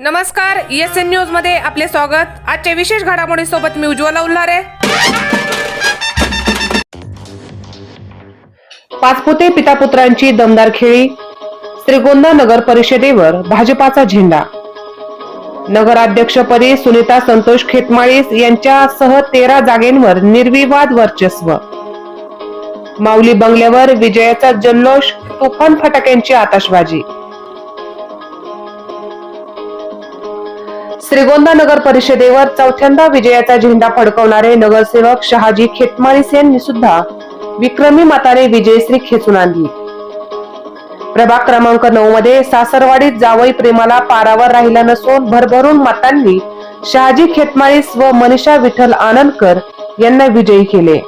नमस्कार S N न्यूजमध्ये आपले स्वागत. आजच्या विशेष घडामोडी सोबत मी उज्ज्वला उल्हारे. पाचपुते पितापुत्रांची दमदार खेळी श्रीगोंदा नगर परिषदेवर भाजपाचा झेंडा. नगराध्यक्षपदी सुनीता संतोष खेतमाळीस यांच्यासह तेरा जागेंवर निर्विवाद वर्चस्व. माऊली बंगल्यावर विजयाचा जल्लोष तुफान फटाक्यांची आताशबाजी श्रीगोंदा नगर परिषदेवर चौथ्यांदा विजयाचा झेंडा फडकवणारे नगरसेवक शहाजी खेतमाळीस यांनी सुद्धा विक्रमी मताने विजयश्री खेचून आणली. प्रभाग क्रमांक नऊ मध्ये सासरवाडीत जावई प्रेमाला पारावर राहिला नसून भरभरून मतांनी शहाजी खेतमाळीस व मनीषा विठ्ठल आनंदकर यांना विजयी केले.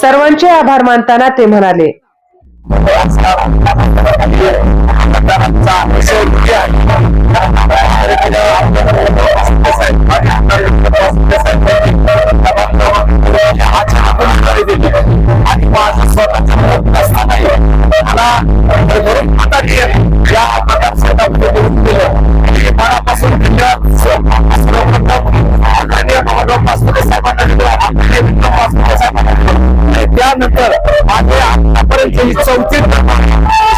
सर्वांचे आभार मानताना ते म्हणाले. त्यानंतर माझे आतापर्यंत चौथी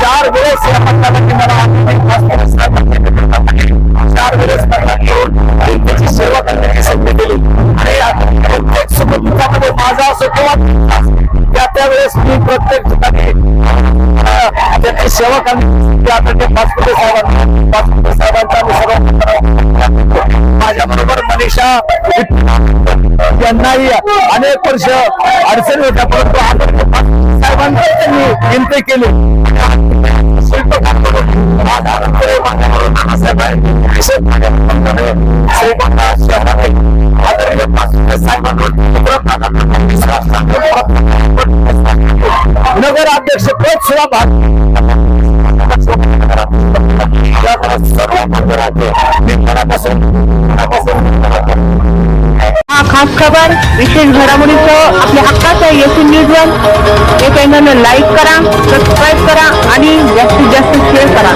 चार वेळेस या मतदानाची त्यावेळेस मी प्रत्येक ठिकाणी अं, सेवा करण्याची आदरणीय साहेबांना पाचपुते साहेबांचा मी सर्व माझ्या बरोबर मनीषा यांनाही अनेक वर्ष अडचणी होत्या परंतु आदरणीय पाचपुते साहेबांना त्यांनी विनंती केली. नगर अध्यक्ष पद सुद्धा भाग खास खबर विशेष घडामोडीसह आपल्या हक्काचं एस न्यूज वन. हे चॅनलला लाईक करा सबस्क्राईब करा आणि जास्तीत जास्त शेअर करा.